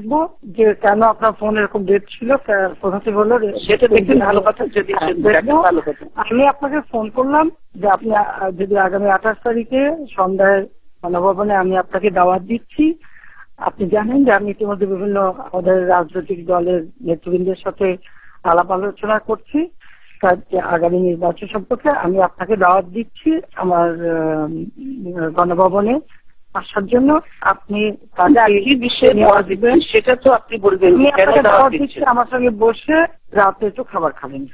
দেখব যে কেন আপনার ফোন এরকম ডেট ছিল প্রধানমন্ত্রী বলল সেটা দেখবেন ভালো কথা যদি হ্যাঁ, আমি আপনাকে ফোন করলাম যে আপনি যদি আগামী আঠাশ তারিখে সন্ধ্যায় গণভবনে আমি আপনাকে দাওয়াত দিচ্ছি। আপনি জানেন যে আমি ইতিমধ্যে বিভিন্ন আমাদের রাজনৈতিক দলের নেতৃবৃন্দের সাথে আলাপ আলোচনা করছি। আগামী নির্বাচন সম্পর্কে আমি আপনাকে দাওয়াত দিচ্ছি আমার গণভবনে। আসার জন্য আপনি কি বিষয়ে নিয়ে দিবেন সেটা তো আপনি বলবেন। আমার সঙ্গে বসে রাতে একটু খাবার খাবেন।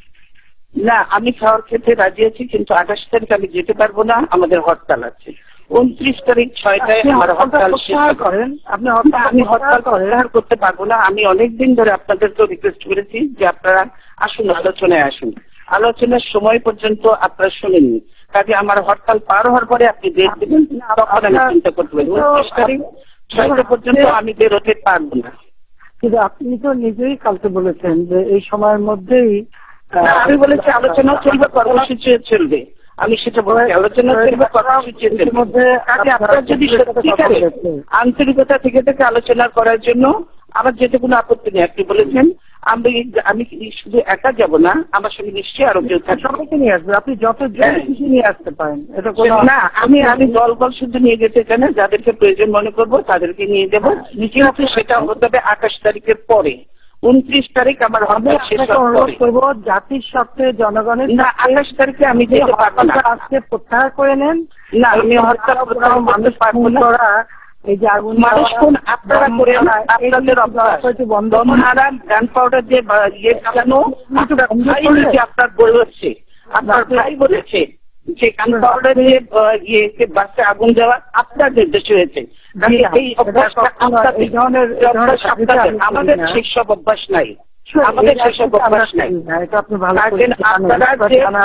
না আমি খাওয়ার খেতে রাজি আছি কিন্তু আঠাশ তারিখ আমি যেতে পারব না আমাদের হরতাল আছে। উনত্রিশ তারিখ ছয়টায় আমার হরতাল। করেন। আপনি হরতাল আমি হরতাল প্রত্যাহার প্রত্যাহার করতে পারব না। আমি অনেকদিন ধরে আপনাদেরকে রিকোয়েস্ট করেছি যে আপনারা আসুন আলোচনায় আসুন। আলোচনার সময় পর্যন্ত আপনারা শুনেননি। কাজে আমার হরতাল পার হওয়ার পরে আপনি ডেট দেবেন তখন আমি চিন্তা করতে পারি উনত্রিশ তারিখ ছয়টা পর্যন্ত আমি বেরোতে পারব না। কিন্তু আপনি তো নিজেই কালকে বলেছেন যে এই সময়ের মধ্যেই আমি বলেছি আলোচনা চলবে কর্মসূচি চলবে। আমি সেটা বলছি আলোচনা চলবে কর্মসূচি চলবে। ইতিমধ্যে কাজে আপনার যদি সত্যিকারে আন্তরিকতা থেকে থেকে আলোচনা করার জন্য আমার যেতে কোনো আপত্তি নেই আপনি বলেছেন আমি আমি শুধু একা যাব না আমার সঙ্গে নিশ্চয়ই আরও কেউ থাকবে। সবাইকে নিয়ে আসবে আপনি যত জন খুশি নিয়ে আসতে পারেন এটা কোনো না আমি আমি দল দল শুধু নিয়ে যেতে চাই না যাদেরকে প্রয়োজন মনে করব তাদেরকে নিয়ে যাব। কিন্তু সেটা হতে হবে আঠাশ তারিখের পরে। উনত্রিশ তারিখ আমার হওয়ার অনুরোধ করব জাতির স্বার্থে জনগণের না আঠাশ তারিখে আমি যে আজকে প্রত্যাহার করে নেন। না আমি হরতাল মানুষ করা এই যে আগুন মানুষ কোন আপনারা করে আপনাদের ব্যবস্থা বন্ধ হারান গান পাউডার যে ইয়ে চালানো আপনার? আপনার বলেছে আপনার ভাই বলেছে যে গান পাউডার দিয়ে ইয়ে বাচ্চা আগুন দেওয়া আপনার নির্দেশ হয়েছে। এই ধরনের আমাদের শিক্ষক অভ্যাস নাই। আমাদের সেসব অভ্যাস নাই।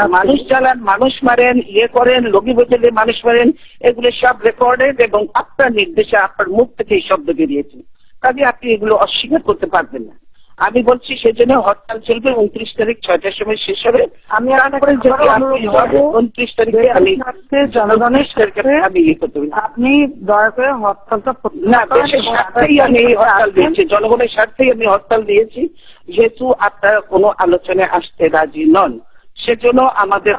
মানুষ চালান মানুষ মারেন ইয়ে করেন লগি বোঝালে মানুষ মারেন এগুলো সব রেকর্ডেড এবং আপনার নির্দেশে আপনার মুখ থেকে এই শব্দ বেরিয়েছে। কাজে আপনি এগুলো অস্বীকার করতে পারবেন না। আমি বলছি সেজন্য হরতাল চলবে উনত্রিশ তারিখ ছয়টার সময় শেষ হবে। আমি উনত্রিশ তারিখে আমি জনগণের স্বার্থে আমি ইয়ে করতে আপনি দয়া করে হরতালটা না দেশের স্বার্থেই আমি হরতাল দিয়েছি জনগণের স্বার্থেই আমি হরতাল দিয়েছি যেহেতু আপনারা কোনো আলোচনায় আসতে রাজি নন। সেজন্য আমাদের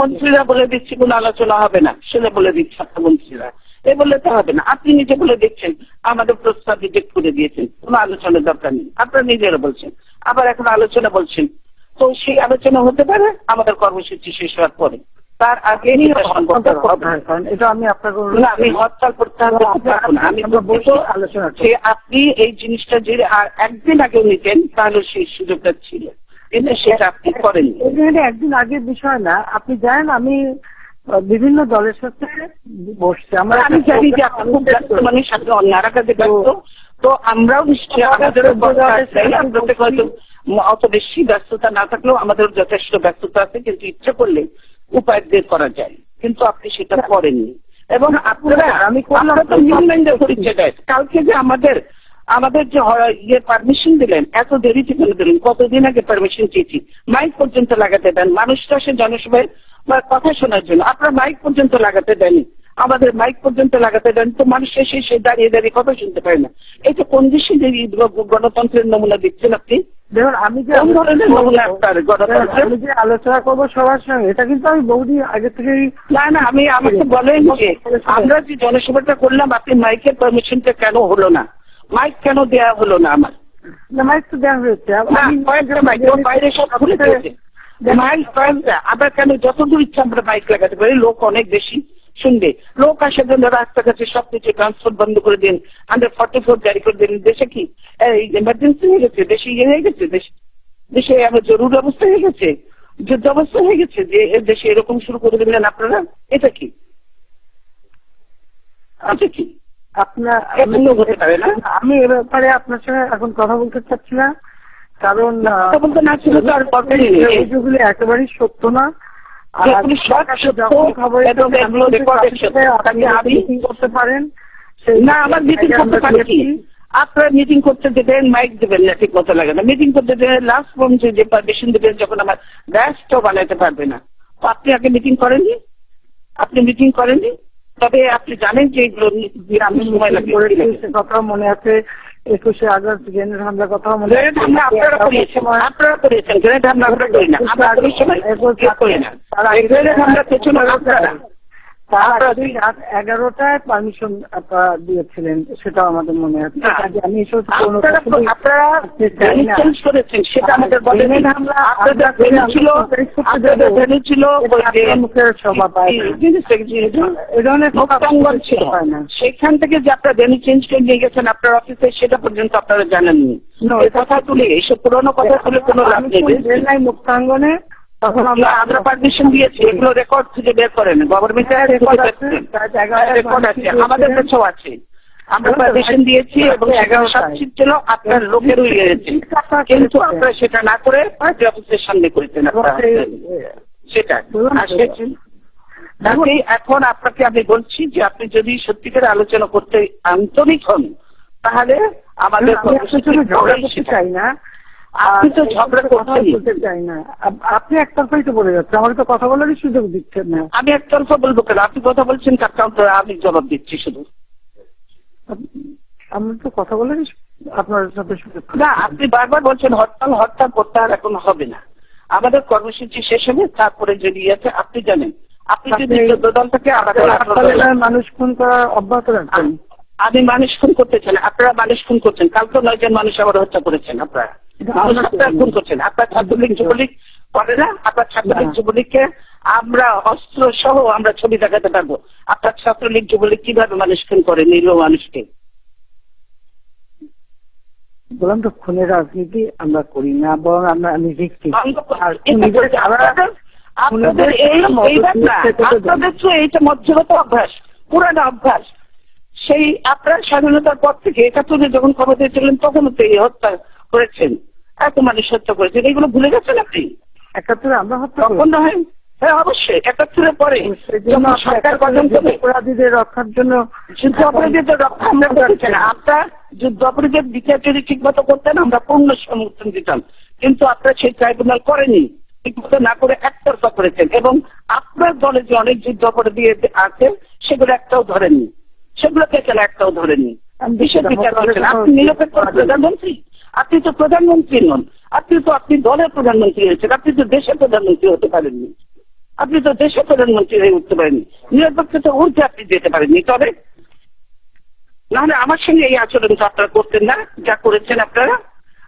মন্ত্রীরা বলে দিচ্ছি কোন আলোচনা হবে না। সেটা বলে দিচ্ছে আপনার মন্ত্রীরা। এ বললে তো হবে না। আপনি নিজে বলে দেখছেন আমাদের প্রস্তাব রিজেক্ট করে দিয়েছেন। কোনো আলোচনার দরকার নেই। আপনারা নিজেরা বলছেন। আবার এখন আলোচনা বলছেন। তো সেই আলোচনা হতে পারে আমাদের কর্মসূচি শেষ হওয়ার পরে। তার আগে এটা না। এটা আমি আপনাকে আমি হরতাল প্রত্যাহার আমি বলব আলোচনা যে আপনি এই জিনিসটা যদি আর একদিন আগে নিতেন তাহলে সেই সুযোগটা ছিল। কিন্তু সেটা আপনি করেন একদিন আগের বিষয় না। আপনি জানেন আমি বিভিন্ন দলের সাথে বসছি। আমরা আমি জানি যে মানুষ আপনি অন্যারা কাজে ব্যস্ত তো আমরাও অত বেশি ব্যস্ততা না থাকলেও আমাদের যথেষ্ট ব্যস্ততা আছে কিন্তু ইচ্ছে করলে উপায় বের করা যায়। কিন্তু আপনি সেটা করেননি। এবং আপনারা আমি নিয়মলাইন পরিচয় দেয় কালকে যে আমাদের আমাদের যে ইয়ে পারমিশন দিলেন এত দেরিতে কেন দিলেন কতদিন আগে পারমিশন চেয়েছি? মাইক পর্যন্ত লাগাতে দেন। মানুষটা আসে জনসভায় বা কথা শোনার জন্য। আপনারা মাইক পর্যন্ত লাগাতে দেন আমাদের মাইক পর্যন্ত লাগাতে দেন তো মানুষ এসে সে দাঁড়িয়ে দাঁড়িয়ে কথা শুনতে পারে না। এটা কোন দেশে যে গণতন্ত্রের নমুনা দিচ্ছেন আপনি দেখুন আমি যে ধরনের নমুনা আপনার গণতন্ত্রের? আমি যে আলোচনা করব সবার সঙ্গে এটা কিন্তু আমি বহুদিন আগে থেকেই না না আমি আমাকে বলেন যে আমরা যে জনসভাটা করলাম আপনি মাইকের পারমিশনটা কেন হলো না? মাইক কেন দেয়া হলো না আমার? না, মাইক তো দেওয়া হয়েছে। বাইরে সব খুলে কয়েকটা আবার কেন যতদূর ইচ্ছা আমরা বাইক লাগাতে পারি লোক অনেক বেশি শুনবে। লোক আসার জন্য রাস্তাঘাটে সবকিছু ট্রান্সপোর্ট বন্ধ করে দিন আন্ডার ফর্টি ফোর জারি করে দিন। দেশে কি? এমার্জেন্সি হয়ে গেছে দেশে ইয়ে হয়ে গেছে দেশ- দেশে আমার জরুরি অবস্থা হয়ে গেছে যুদ্ধ অবস্থা হয়ে গেছে যে দেশে এরকম শুরু করে দিলেন আপনারা এটা কি? আচ্ছা কি? আপনার এমন হতে পারে না। আমি এ ব্যাপারে আপনার সঙ্গে এখন কথা বলতে চাচ্ছি না। কারণ আহ, কথা না ছিল তো আর দরকারই এই নেই অভিযোগগুলি একেবারেই সত্য না। করতে পারেন। না আমার মিটিং করতে পারি আপনারা মিটিং করতে দেবেন মাইক দেবেন না ঠিক মতো লাগে না। মিটিং করতে দেবেন লাস্ট পর্যন্ত যে পারমিশন দেবেন যখন আমার ব্যাসটাও বানাতে পারবে না। আপনি আগে মিটিং করেননি? আপনি মিটিং করেননি? তবে আপনি জানেন যে এগুলো আমি সময় লাগে সে কথাও মনে আছে। একুশে আগস্ট গ্রেনেড হামলার কথা গ্রেনেড হামলা আপনারা করিয়েছেন আপনারা করিয়েছেন গ্রেনেড হামলা আমরা করি না। আমরা সময় করি না। গ্রেনেড হামলা পেছনে আপনারা? এগারোটায় পারমিশন আপনারা দিয়েছিলেন সেটাও আমাদের মনে আছে। আমি সেটা আমাদের ছিল মুখের পায় সেখান থেকে যে আপনারা ভেনু চেঞ্জ করে নিয়ে গেছেন আপনার অফিসে সেটা পর্যন্ত আপনারা জানেননি। কথা তুলে এইসব পুরোনো কথা তুলে কোনো লাভ নেই। মুক্তাঙ্গনে তখন আমরা আমরা পারমিশন দিয়েছি এগুলো রেকর্ড খুঁজে বের করেন। গভর্নমেন্টের রেকর্ড আছে। রেকর্ড আছে আমাদের কাছেও আছে। আমরা হ্যাঁ, পারমিশন দিয়েছি এবং এগারো সাত ছিল আপনার লোকের রয়েছে। কিন্তু আপনারা সেটা না করে পার্টি অফিসের সামনে করেছেন সেটা এখন আপনাকে আমি বলছি যে আপনি যদি সত্যিকার আলোচনা করতে আন্তরিক হন তাহলে আমাদের চাই না। আপনি তো ঝগড়া কথা বলতে চাই না। আপ- আপনি একতরফাই তো বলে যাচ্ছেন। আমাকে তো কথা বলারই সুযোগ দিচ্ছেন না। আমি একতরফা বলব কেন? আপনি কথা বলছেন তার কাউন্টার আমি জবাব দিচ্ছি শুধু। আমি তো কথা বলারই আপনার সাথে সুযোগ না আপনি বারবার বলছেন হরতাল হরতাল প্রত্যাহার এখন হবে না। আমাদের কর্মসূচি শেষ হবে তারপরে যদি আছে আপনি জানেন। আপনি যদি দল থেকে মানুষ খুন করা অব্যাহত রাখবেন আমি মানুষ খুন করতে চাই আপনারা মানুষ খুন করছেন। কালকে নয় জন মানুষ আবার হত্যা করেছেন আপনারা। এটা আপনারা করিনি। খুন করছেন আপনার ছাত্রলীগ যুবলীগ করে না আপনার ছাত্রলীগ না। যুবলীগকে আমরা অস্ত্র সহ আমরা ছবি দেখাতে পারব আপনার ছাত্রলীগ যুবলীগ কীভাবে মানুষ খুন করে নিরীহ মানুষকে বললাম তো খুনের রাজনীতি আমরা করি না বরং আমরা আমি এটা। আমরা আপনাদের- এই তো আপনাদের তো এইটা মধ্যগত অভ্যাস পুরানো অভ্যাস সেই আপনার স্বাধীনতার পর থেকে একাত্তরে যখন ক্ষমতায় ছিলেন তখন তো এই হত্যা করেছেন? এত মানুষ হত্যা করেছেন এগুলো ভুলে গেছেন আপনি? একাত্তরে আমরা হত্যা। তখন না হয় হ্যাঁ অবশ্যই একাত্তরের পরে যখন সরকার গঠন করবে অপরাধীদের রক্ষার জন্য যুদ্ধ অপরাধীদের রক্ষা আমরা করছি না। আপনার যুদ্ধ অপরাধীদের বিচার যদি করতেন আমরা পূর্ণ সমর্থন দিতাম। কিন্তু আপনারা সেই ট্রাইব্যুনাল করেনি। ঠিক মতো না করে একতরফা করেছেন। এবং আপনার দলে যে অনেক যুদ্ধ অপরাধী আছে সেগুলো একটাও ধরেননি। সেগুলোকে কেন একটাও ধরেনি বিশেষ বিচার করছেন? আপনি নিরপেক্ষ প্রধানমন্ত্রী? আপনি তো প্রধানমন্ত্রী নন। আপনি তো, আপনি দলের প্রধানমন্ত্রী হয়েছেন। আপনি তো দেশের প্রধানমন্ত্রী হতে পারেননি। আপনি তো দেশের প্রধানমন্ত্রী হয়ে উঠতে পারেননি। নিরপেক্ষতা উঠতে আপনি যেতে পারেননি। তবে নাহলে আমার সঙ্গে এই আচরণটা আপনারা করতেন না। যা করেছেন আপনারা।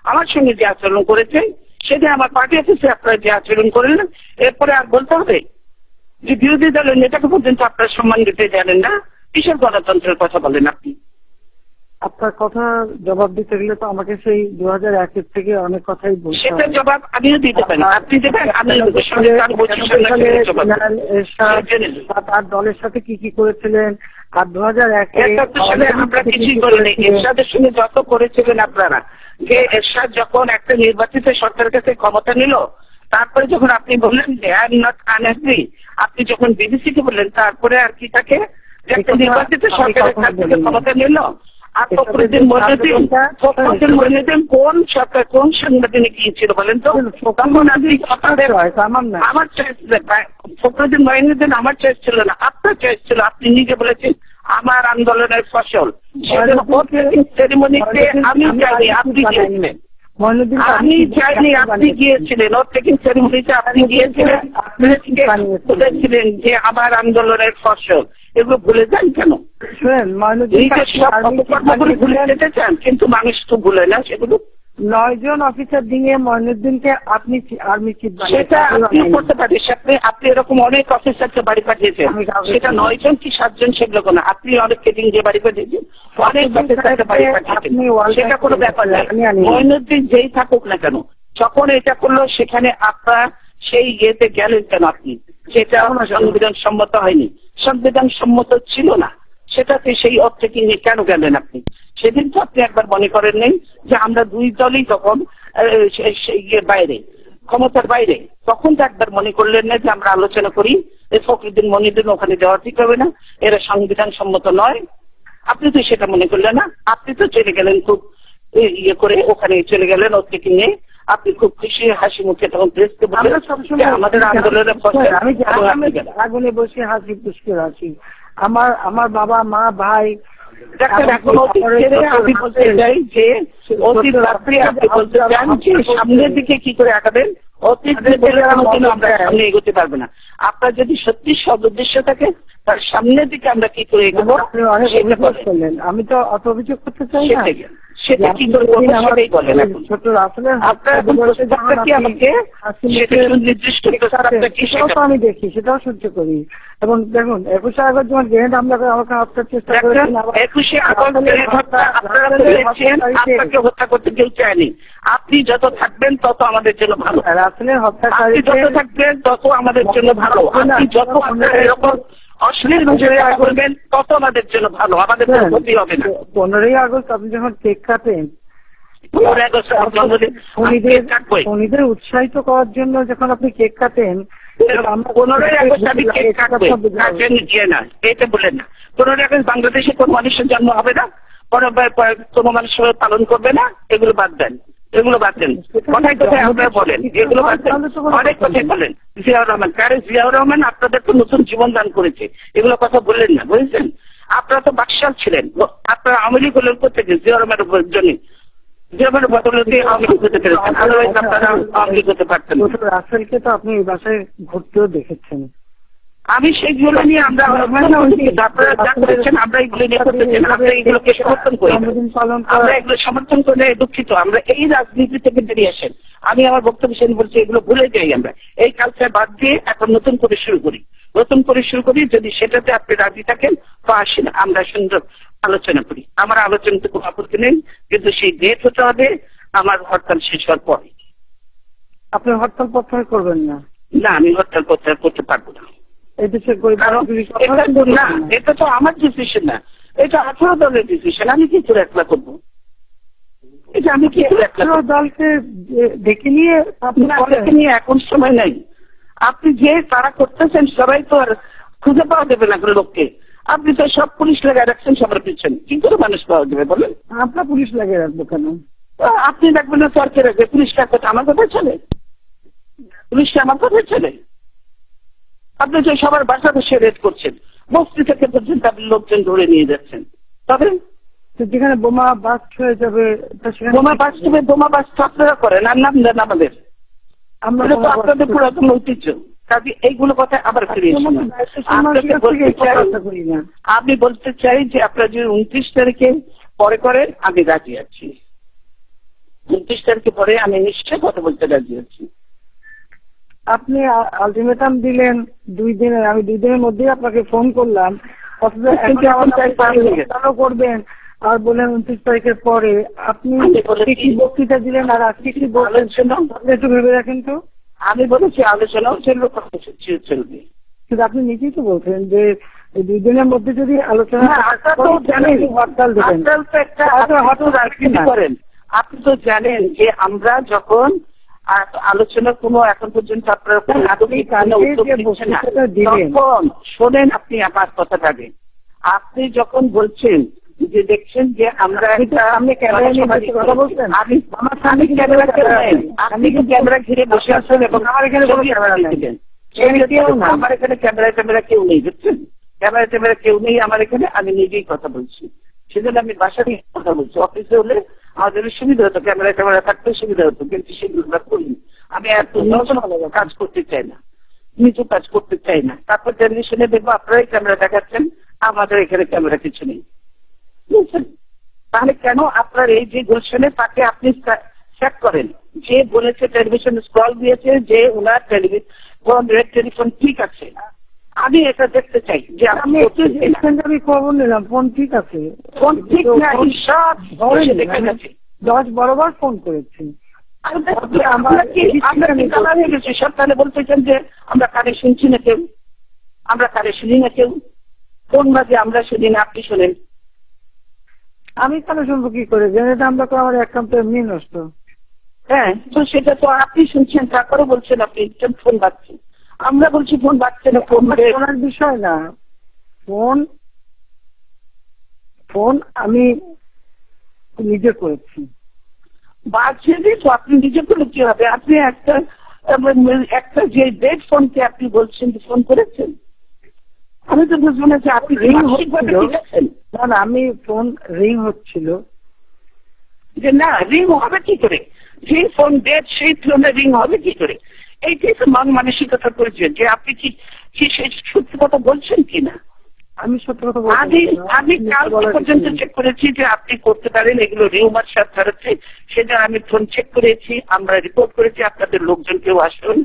আমার সঙ্গে যে আচরণ করেছেন সেদিন আমার পার্টি অফিসে আপনারা যে আচরণ করলেন, এরপরে আর বলতে হবে যে বিরোধী দলের নেতাকে পর্যন্ত আপনারা সম্মান দিতে জানেন না। কিসের গণতন্ত্রের কথা বলেন আপনি? আপনার কথা জবাব দিতে গেলে তো আমাকে সেই দু হাজার একের থেকে অনেক কথাই বলতে সেটা জবাব আমিও দিতে পারি। আপনি দেবেন আমি। বা তার দলের সাথে কি কি করেছিলেন? আর দু হাজার একে আমরা কিছুই করিনি। এরশাদের সঙ্গে যত করেছিলেন আপনারা যে এরশাদ যখন একটা নির্বাচিত সরকারের কাছে ক্ষমতা নিল তারপরে যখন আপনি বললেন যে আই এম নট আনহ্যাপি আপনি যখন বিবিসি কে বললেন তারপরে আর কি থাকে একটা নির্বাচিত সরকারের কাছ থেকে ক্ষমতা নিল? আর এসবের ফখরুদ্দিন যে মহিনুদ্দিন কার্যকর্তা- ফখরুদ্দিন মহিনুদ্দিন কোন সরকার কোন বলেন তো? তখন আপনি আপনাদের আমার না। আমার চয়েস ফখরুদ্দিন মহিনুদ্দিন আমার চয়েস ছিল না। আপনার চয়েস ছিল আপনি নিজে বলেছেন আমার আন্দোলনের ফসল। সেরিমনিতে আমি জানি আপনি গিয়েছিলেন মহিনুদ্দিন আমি চাইনি আপনি গিয়েছিলেন ওর থেকে সেরিমনিতে আপনি গিয়েছিলেন আপনি বলেছিলেন যে আবার আন্দোলনের ফসল? এগুলো ভুলে যান কেন? ভুলে যেতে চান কিন্তু মানুষ তো ভুলে না সেগুলো। নয় জন অফিসার দিয়ে মহিনুদ্দিনকে আপনি আর্মি চিফ সেটা আপনি করতে পারেন আপনি আপনি এরকম অনেক অফিসারকে বাড়ি পাঠিয়েছেন। সেটা চিনি নয় জন কি সাতজন সেগুলো কোনো আপনি অনেক কেটিং দিয়ে বাড়ি পাঠিয়েছেন। অনেক অফিসারকে বাড়ি পাঠিয়েছেন। সেটা কোনো ব্যাপার না। মইনুদ্দিন যেই থাকুক না কেন যখন এটা করল সেখানে আপনার সেই ইয়েতে গেলেন কেন আপনি? সেটা সংবিধান সম্মত হয়নি। সংবিধান সম্মত ছিল না। সেটাতে সেই অর্থে কি নিয়ে কেন গেলেন আপনি? সেদিন তো আপনি একবার মনে করেন নেই যে আমরা দুই দলই তখন ইয়ের বাইরে ক্ষমতার বাইরে তখন তো একবার মনে করলেন না যে আমরা আলোচনা করি যে ফখরুদ্দিন মনিদিন ওখানে দেওয়া ঠিক হবে না এরা সংবিধান সম্মত নয়। আপনি তো সেটা মনে করলেন না। আপনি তো চলে গেলেন খুব ইয়ে করে ওখানে চলে গেলেন ওর থেকে নিয়ে। আপনি খুব খুশি হাসি মুখে তখন প্রেসকে বললেন সবসময় আমাদের আন্দোলনের। আগুনে বসে হাসি পুষ্কে আছি আমার আমার বাবা মা ভাই আমি বলতে চাই যে রাত্রে আপনি বলতে চান যে সামনের দিকে কি করে আঁকাবেন এগোতে পারবে না। আপনার যদি সত্যি সদ উদ্দেশ্য থাকে তার সামনের দিকে আমরা কি করে এগোবো? আমি তো অত অভিযোগ করতে চাই সেটা কি করব সেটাই বলেন এখন? আপনার এখন প্রস্তাবটা কি আমাকে সেটা সুনির্দিষ্ট প্রস্তাবটা কি সেটাও সেটা তো আমি দেখি সেটাও সহ্য করি। এবং দেখুন একুশে আগস্ট যখন গ্রেনেড হামলা করে আমাকে হত্যার চেষ্টা করেছেন একুশে আগস্ট হত্যা আপনারা তো আপনাকে হত্যা করতে কেউ চায়নি। আপনি যত থাকবেন তত আমাদের জন্য ভালো। রাসেলের আপনি হত্যাকারীকে যত থাকবেন তত আমাদের জন্য ভালো। আপনি যত এরকম অশ্লীল ভাষায় করবেন তত আমাদের জন্য ভালো আমাদের ক্ষতি হবে না। পনেরোই আগস্ট আপনি যখন কেক কাটেন শনিদের উৎসাহিত করার জন্য যখন আপনি কেক কাটেন পনেরোই আগস্ট আমি কেক কাটবই। কাটেন গিয়ে না এটা বলেন না। পনেরোই আগস্ট বাংলাদেশে কোন মানুষের জন্ম হবে না কোনো কোনো মানুষ পালন করবে না এগুলো বাদ দেন। এগুলো বাদ দেন। কথায় কথায় আপনারা বলেন এগুলো বাদ দেন। অনেক কথাই বলেন। জিয়াউর রহমান কারে জিয়াউর রহমান আপনাদের তো নতুন জীবন দান করেছে। এগুলো কথা বললেন না বুঝেছেন? আপনারা তো বাকশাল ছিলেন। আপনারা আওয়ামী লীগ হলেন কোথেকে জিয়াউর রহমানের জন্য যেমন বদলতে আওয়ামী লীগ হতে পেরেছেন। আদারওয়াইজ আপনারা আওয়ামী লীগ হতে পারতেন। রাসেলকে তো আপনি বাসায় ঘুরতেও দেখেছেন। আমি সেইগুলো নিয়ে আমরা আপনারা যা করেছেন আমরা এগুলো নিয়ে করতেছেন আমরা এগুলোকে সমর্থন করি। আমরা এগুলো সমর্থন করে দুঃখিত আমরা এই রাজনীতি থেকে বেরিয়ে আসেন। আমি আমার বক্তব্য শেষ বলছি এগুলো ভুলে যাই আমরা। এই কালচার বাদ দিয়ে এখন নতুন করে শুরু করি। নতুন করে শুরু করি যদি সেটাতে আপনি রাজি থাকেন তো আসেন আমরা সুন্দর আলোচনা করি। আমার আলোচনাতে কোনো আপত্তি নেই কিন্তু সেই ডেট হতে হবে আমার হরতাল শেষ হওয়ার পরে। আপনি হরতাল প্রত্যাহার করবেন না। না আমি হরতাল প্রত্যাহার করতে পারব না। এই দেশের গরিব না এটা তো আমার ডিসিশন না। এটা আঠারো দলের ডিসিশন আমি কি করে একলা করব? এটা আমি কি আঠারো দলকে ডেকে নিয়ে আপনি আপনাকে নিয়ে এখন সময় নাই। আপনি যে তারা করতেছেন সবাই তো আর খুঁজে পাওয়া যাবে না কোনো লোককে। আপনি তো সব পুলিশ লাগায় রাখছেন সবার পিছনে। কি করে মানুষ পাওয়া যাবে বলেন? আপনার পুলিশ লাগিয়ে রাখব কেন? আপনি রাখবেন না সরকার রাখবে পুলিশ রাখবে আমার কথা চলে। পুলিশ আমার কথা চলে? আপনি তো সবার বাসা বসে রেড করছেন বস্তি থেকে পর্যন্ত আপনি লোকজন ধরে নিয়ে যাচ্ছেন। তবে যেখানে বোমা বাস্ট হয়ে যাবে বোমা বাস্তবে বোমা বাস্তব আপনারা করেন আর নাম দেন আমাদের। আমরা তো আপনাদের পুরাতন ঐতিহ্য। কাজে এইগুলো কথা আবার ফিরে বলতে চাই আমি বলতে চাই যে আপনারা যদি উনত্রিশ তারিখে পরে করেন আমি রাজি আছি। উনত্রিশ তারিখে পরে আমি নিশ্চয় কথা বলতে রাজি আছি। আপনি আলটিমেটাম দিলেন দুই দিনের আমি দুই দিনের মধ্যেই আপনাকে ফোন করলাম। অথচ এখন করবেন। আর বললেন উনত্রিশ তারিখের পরে। আপনি কি বক্তৃতা দিলেন আর আজকে কি আপনি একটু ভেবে রাখেন তো। আমি বলেছি আলোচনাও চলবে কিন্তু আপনি নিজেই তো বলছেন যে দুই দিনের মধ্যে যদি আলোচনা হরতাল দেবেন। আপনি তো জানেন যে আমরা যখন আলোচনা কোনো এখন পর্যন্ত আপনারা কোনো আপনি। তখন শোনেন আপনি আমার কথাটাকে আপনি যখন বলছেন যে দেখছেন যে আমরা একটা ক্যামেরা কথা বলছেন? আমি আমার ক্যামেরা আপনি কি ক্যামেরা ঘিরে বসে আছেন এবং আমার এখানে কোনো ক্যামেরা নাই। আমার এখানে ক্যামেরা ক্যামেরা কেউ নেই বুঝছেন? ক্যামেরা ক্যামেরা কেউ নেই আমার এখানে আমি নিজেই কথা বলছি। সেজন্য আমি বাসা নিয়ে কথা বলছি। অফিসে হলে আমাদের সুবিধা হতো ক্যামেরা ক্যামেরা থাকতে সুবিধা হতো, কিন্তু সেগুলো করিনি আমি এত কাজ করতে চাই না নিজে কাজ করতে চাই না। তারপর টেলিভিশনে দেখব, আপনারাই ক্যামেরা দেখাচ্ছেন, আমাদের এখানে ক্যামেরা কিছু নেই। তাহলে কেন আপনার এই যে গুলশনে তাকে আপনি চেক করেন? যে বলেছে টেলিভিশন স্ক্রল দিয়েছে, যে ওনার টেলিভিশন টেলিফোন ঠিক আছে। আমি এটা দেখতে চাই যে আমি আমি খবর নিলাম ফোন ঠিক আছে। ফোন ঠিক না গেছে দশ বারোবার ফোন করেছি। আমরা তাহলে বলতেছেন যে আমরা কারে শুনছি না কেউ? আমরা কারে শুনি না কেউ? কোন মাঝে আমরা শুনি না আপনি শোনেন। আমি কেন শুনব কি করে? জেনে আমরা তো আমার অ্যাকাউন্ট এমনি নষ্ট। হ্যাঁ তো সেটা তো আপনি শুনছেন তারপরে বলছেন আপনি ফোন বাজছে। আমরা বলছি ফোন বাজছে না ফোন শোনার বিষয় না। ফোন ফোন আমি নিজে করেছি। যে তো আপনি নিজে করে কি হবে? আপনি একটা একটা যে ডেট ফোনকে আপনি বলছেন ফোন করেছেন? আমি তো শুনেছি আপনি রিং হচ্ছিল। না না আমি ফোন রিং হচ্ছিল। যে না রিং হবে কি করে? যে ফোন ডেট সেই ফোনে রিং হবে কি করে? এইটাই তো মান মানসিকতার পরিচয়। যে আপনি কি সত্যি কথা বলছেন কিনা আমি সত্য কথা আমি আমি কাল পর্যন্ত চেক করেছি যে আপনি করতে পারেন এগুলো রিউমার সাথে ছাড়াচ্ছে সেটা আমি ফোন চেক করেছি আমরা রিপোর্ট করেছি আপনাদের লোকজন কেউ আসুন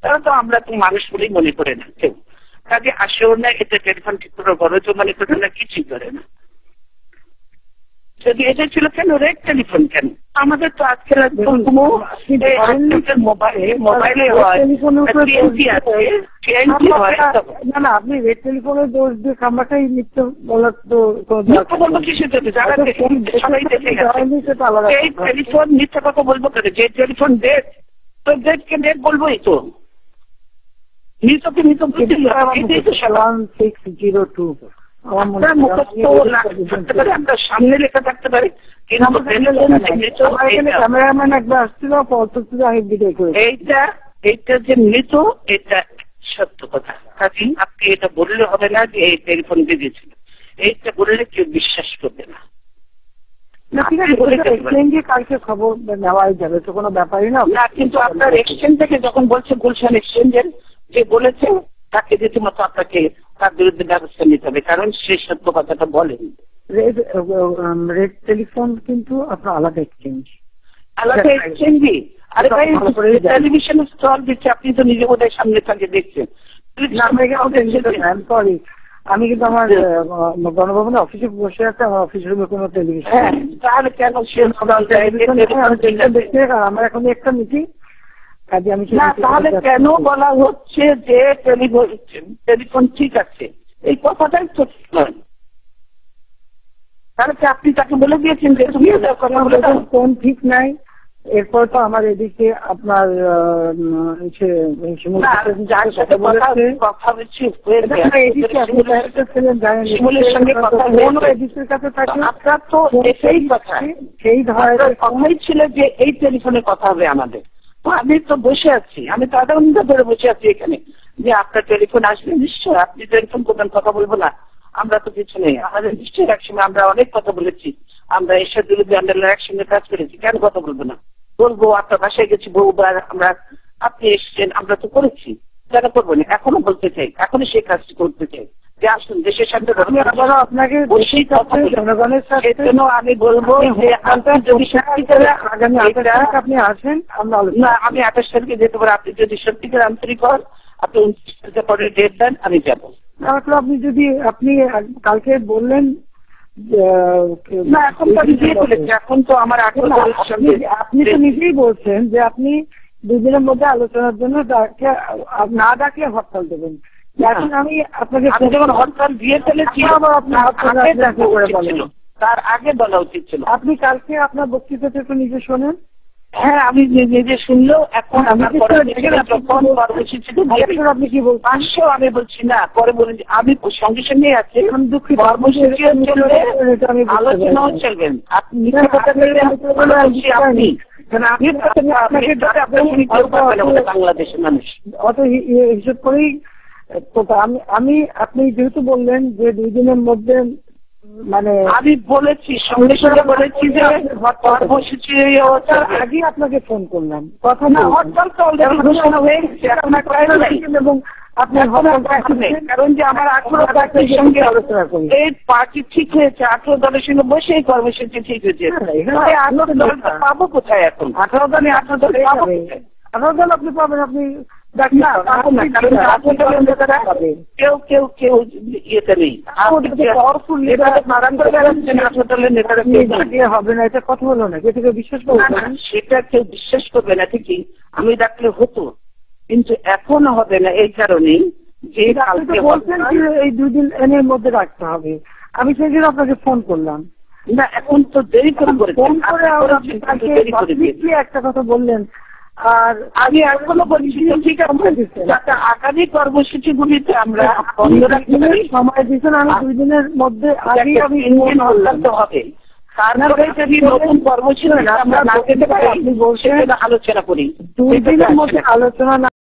তারা তো আমরা তো মানুষ বলেই মনে করে না কেউ। কাজে আসেও না এটা টেলিফোন ঠিক করে বড় তো মনে করে না কিছুই করে না। যদি এটা ছিল কেন রেড টেলিফোন কেন? আমাদের তো একদম মোবাইলে মোবাইলে হয় না না আপনি রেড টেলিফোনের দোষ দিয়ে খাম্বাটাই মিথ্য বলার তো টেলিফোন মিথ্যা কথা। বলব কেন? যে টেলিফোন ডেট তো ডেটকে ডেট বলবোই তো। মৃতকে মৃত তো সবার সিক্স জিরো টু আমার মনে সামনে লেখা থাকতে পারে কিন্তু ক্যামেরাম্যান একবার আসছিল পরবর্তীতে এইটা এইটা যে মৃত এটা সত্য কথা। কাজে আপনি এটা বললে হবে না যে এই টেলিফোন দিয়েছিল এইটা বললে কেউ বিশ্বাস করবে না। কালকে খবর নেওয়াই যাবে তো কোনো ব্যাপারই না। কিন্তু আপনার এক্সচেঞ্জ থেকে যখন বলছে গুলশান এক্সচেঞ্জের যে বলেছে তাকে রীতিমতো আপনাকে তার বিরুদ্ধে ব্যবস্থা নিতে হবে কারণ সে সত্য কথাটা বলেন রেড টেলিফোন কিন্তু আপনার আলাদা এক্সচেঞ্জ আলাদা। এক্সচেঞ্জই আরে ভাই। টেলিভিশনে স্টল দিচ্ছে আপনি তো নিজে বোধহয় সামনে থাকে দেখছেন। আমি কিন্তু আমার আহ, গণভবনে অফিসে বসে আছে আমার অফিস রুমে কোনো টেলিভিশন হ্যাঁ তাহলে কেন সে আমার এখন একটা মিটিং কাজে আমি না তাহলে কেন বলা হচ্ছে যে টেলিফোন ঠিক আছে? এই কথাটাই নয়। তাহলে আপনি তাকে বলে দিয়েছেন যে তুমি ফোন ঠিক নাই। এরপর তো আমার এদিকে আপনার সেই ধরনের কথাই ছিল যে এই টেলিফোনে কথা হবে আমাদের। আমি তো বসে আছি, আমি তো আধা ঘণ্টা ধরে বসে আছি এখানে। যে আপনার টেলিফোন আসবে নিশ্চয় আপনি টেলিফোন করবেন কথা বলব না। আমরা তো কিছু নেই। আমাদের নিশ্চয়ই একসঙ্গে আমরা অনেক কথা বলেছি। আমরা এসব বিরুদ্ধে আমরা একসঙ্গে কাজ করেছি। কেন কথা বলব না? বলব, আপনার বাসায় গেছি, বহুবার আমরা, আপনি এসছেন, আমরা তো করেছি। কেন করব না? এখনও বলতে চাই। এখনও সেই কাজটি করতে চাই। যে আসুন দেশের সাথে আমি আপনাকে জনগণের সাথে। আমি বলব যে যদি সত্যিকারে আগামী আঠাশ আপনি আসেন আমরা না আমি আঠাশ তারিখে যেতে পারি। আপনি যদি সত্যিকার আন্তরিক হন আপনি উনত্রিশ তারিখে পরে ডেট দেন আমি যাব। আপনি যদি আপনি কালকে বললেন না এখন তো আমি দিয়ে ফেলেছি এখন তো আমার আপনি- তো নিজেই বলছেন যে আপনি দুদিনের মধ্যে আলোচনার জন্য না ডাকলে হরতাল দেবেন। এখন আমি আপনাকে যখন হরতাল দিয়ে ফেলেছি এখন আবার আপনি আগে দেখা করে বলেন। তার আগে বলা উচিত ছিল। আপনি কালকে আপনার বক্তৃতাটা একটু নিজে শোনেন? হ্যাঁ আমি নিজে শুনলেও এখন আপনি কর্মসূচি কি বলছেন? পাঁচশো আমি বলছি না পরে বলেন আমি সঙ্গে সঙ্গে আছি। এখন দুঃখী কর্মসূচিও চলবে আমি আলোচনাও চলবেন। আপনি আপনি আপনার বাংলাদেশের মানুষ। অত হিসেব করেই তো আমি আমি আপনি যেহেতু বললেন যে দুই দিনের মধ্যে মানে আমি বলেছি সঙ্গে সঙ্গে বলেছি যে কর্মসূচি তার আগে আপনাকে ফোন করলাম। কথা না হরতাল তো অলরেডি ঘোষণা হয়ে গেছে এখন এবং আপনার কারণ যে আমার আঠারো পার্টির সঙ্গে আলোচনা করি। এই পার্টি ঠিক হয়েছে আঠারো দলের সঙ্গে বসে এই কর্মসূচি ঠিক হয়েছে। হ্যাঁ, আঠারো দলটা পাবো কোথায় এখন? আঠারো দলে আঠারো দল পাবো আঠারো দল আপনি পাবেন আপনি কেউ কেউ কেউ ইয়েতে নেই নেতারা। হবে না এটা কথা হলো না বিশ্বাস সেটা কেউ বিশ্বাস করবে না ঠিকই আমি ডাকলে হতো কিন্তু এখন হবে না এই কারণেই যে কালকে বলছেন এই দুই দিন এনের মধ্যে রাখতে হবে আমি সেই জন্য আপনাকে ফোন করলাম না এখন তো দেরি করে ফোন একটা কথা বললেন আর আমি এখনও বলছি ঠিক আছে যাতে আগামী কর্মসূচি গুলিতে আমরা বন্ধ রাখতে পারি সময় দিচ্ছেন আমি দুই দিনের মধ্যে আগে আমি ইন্ডিয়ান হস্তান্ত হবে তারপরে যদি নতুন কর্মসূচি আমরা না পেতে পারি আপনি বলছেন আলোচনা করি দুই দিনের মধ্যে আলোচনা না